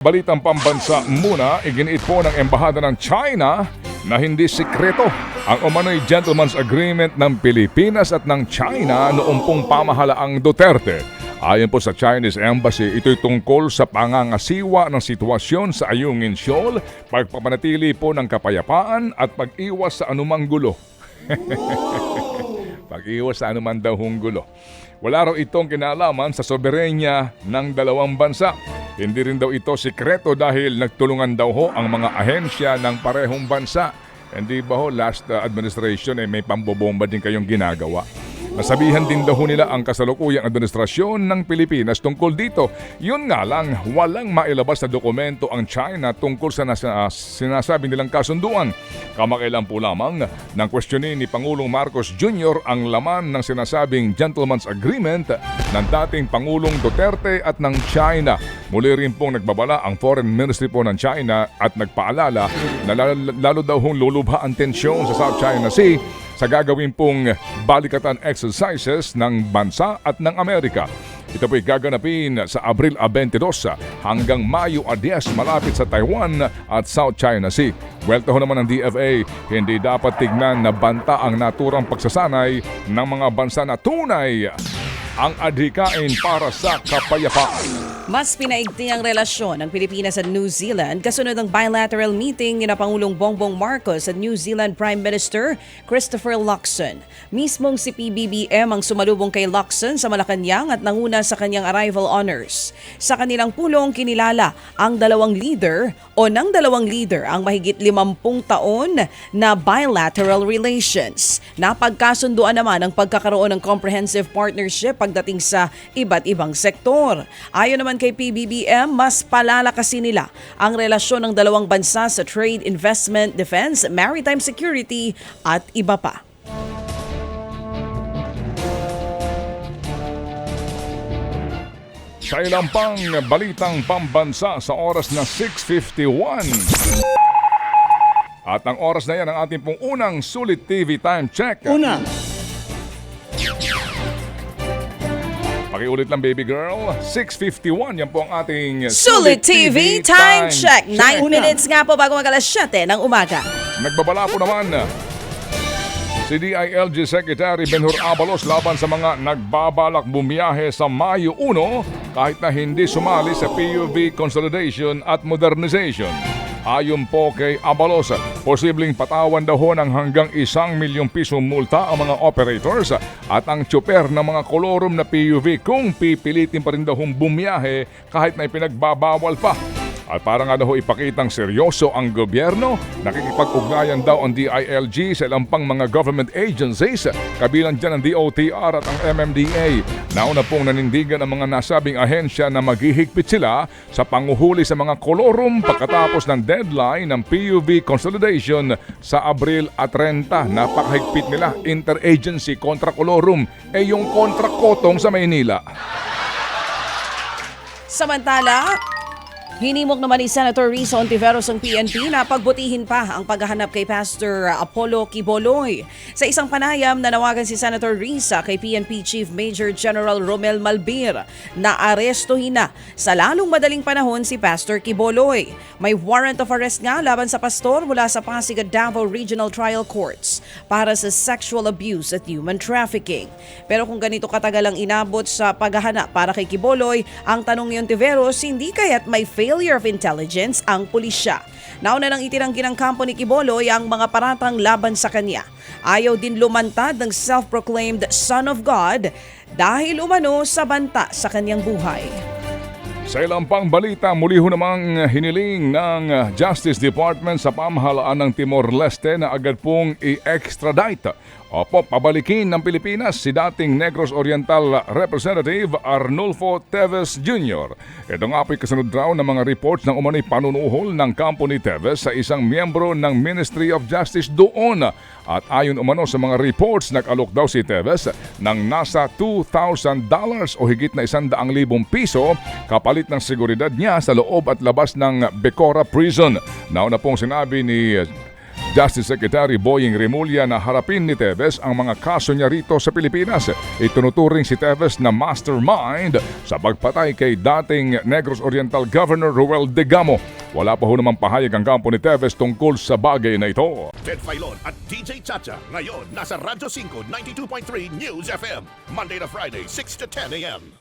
Balitang pambansa muna, iginiit po ng Embahada ng China na hindi sikreto ang umano'y gentleman's agreement ng Pilipinas at ng China noong pong pamahalaang Duterte. Ayon po sa Chinese Embassy, ito'y tungkol sa pangangasiwa ng sitwasyon sa Ayungin Shoal, pagpapanatili po ng kapayapaan at pag-iwas sa anumang gulo. Pag-iwas sa anuman daw hong gulo. Wala raw itong kinalaman sa soberenya ng dalawang bansa. Hindi rin daw ito sikreto dahil nagtulungan daw ho ang mga ahensya ng parehong bansa. Hindi ba ho last uh, administration eh, may pambobomba din kayong ginagawa? Nasabihan din daw nila ang kasalukuyang administrasyon ng Pilipinas tungkol dito. Yun nga lang, walang mailabas na dokumento ang China tungkol sa nasa, sinasabi nilang kasunduan. Kamakailan po lamang nang questionin ni Pangulong Marcos Jr. ang laman ng sinasabing gentleman's agreement ng dating Pangulong Duterte at ng China. Muli rin pong nagbabala ang Foreign Ministry po ng China at nagpaalala na lalo, daw hong lulubha ang tensyon sa South China Sea sa gagawin pong balikatan exercises ng bansa at ng Amerika. Ito po'y gaganapin sa Abril 22 hanggang Mayo 10 malapit sa Taiwan at South China Sea. Welto naman ng DFA, hindi dapat tignan na banta ang naturang pagsasanay ng mga bansa na tunay ang adhikain para sa kapayapaan. Mas pinaigting ang relasyon ng Pilipinas at New Zealand kasunod ng bilateral meeting ni Pangulong Bongbong Marcos at New Zealand Prime Minister Christopher Luxon. Mismong si PBBM ang sumalubong kay Luxon sa Malacanang at nanguna sa kanyang arrival honors. Sa kanilang pulong kinilala ang dalawang leader o ng dalawang leader ang mahigit 50 taon na bilateral relations. Napagkasunduan naman ang pagkakaroon ng comprehensive partnership pagdating sa iba't ibang sektor. Ayon naman kay PBBM, mas palalakasin nila ang relasyon ng dalawang bansa sa trade, investment, defense, maritime security at iba pa. Sa ilang pang balitang pambansa sa oras na 6.51. At ang oras na yan ang ating pong unang Sulit TV Time Check. Una, Pakiulit lang baby girl, 6.51 yan po ang ating Sulit TV Time Check. 9 Una. minutes nga po bago mag alas 7 ng umaga. Nagbabala po naman si DILG Secretary Benhur Abalos laban sa mga nagbabalak bumiyahe sa Mayo 1 kahit na hindi sumali sa PUV Consolidation at Modernization. Ayon po kay Abalos, posibleng patawan daw ho ng hanggang isang milyong piso multa ang mga operators at ang tsuper ng mga kolorum na PUV kung pipilitin pa rin daw bumiyahe kahit na ipinagbabawal pa. At para nga daw ipakitang seryoso ang gobyerno, nakikipag-ugnayan daw ang DILG sa ilang pang mga government agencies, kabilang dyan ang DOTR at ang MMDA. Nauna pong nanindigan ang mga nasabing ahensya na maghihigpit sila sa panguhuli sa mga kolorum pagkatapos ng deadline ng PUV consolidation sa Abril at 30. Napakahigpit nila, interagency kontra kolorum, eh yung kontra kotong sa Maynila. Samantala, Hinimok naman ni Senator Risa Ontiveros ng PNP na pagbutihin pa ang paghahanap kay Pastor Apollo Kiboloy. Sa isang panayam, nanawagan si Senator Risa kay PNP Chief Major General Romel Malbir na arestuhin na sa lalong madaling panahon si Pastor Kiboloy. May warrant of arrest nga laban sa pastor mula sa Pasig Davao Regional Trial Courts para sa sexual abuse at human trafficking. Pero kung ganito katagal ang inabot sa paghahanap para kay Kiboloy, ang tanong ni Ontiveros, hindi kaya't may failure of intelligence ang pulisya. Nauna nang itinanggi ng kampo ni Kiboloy ang mga paratang laban sa kanya. Ayaw din lumantad ng self-proclaimed Son of God dahil umano sa banta sa kanyang buhay. Sa ilang pang balita, muli ho namang hiniling ng Justice Department sa pamahalaan ng Timor-Leste na agad pong i-extradite Opo, pabalikin ng Pilipinas si dating Negros Oriental Representative Arnulfo Teves Jr. Ito nga po'y kasunod raw ng mga reports ng umano'y panunuhol ng kampo ni Teves sa isang miyembro ng Ministry of Justice doon. At ayon umano sa mga reports, nag-alok daw si Teves ng nasa $2,000 o higit na 100,000 piso kapalit ng seguridad niya sa loob at labas ng Becora Prison. Nauna pong sinabi ni Justice Secretary Boying Remulla na harapin ni Teves ang mga kaso niya rito sa Pilipinas. Itunuturing si Teves na mastermind sa pagpatay kay dating Negros Oriental Governor Ruel Degamo. Wala pa ho namang pahayag ang kampo ni Teves tungkol sa bagay na ito. Ted Filon at DJ Chacha. Ngayon, nasa Radyo 5, 92.3 News FM. Monday to Friday, 6 to 10 a.m.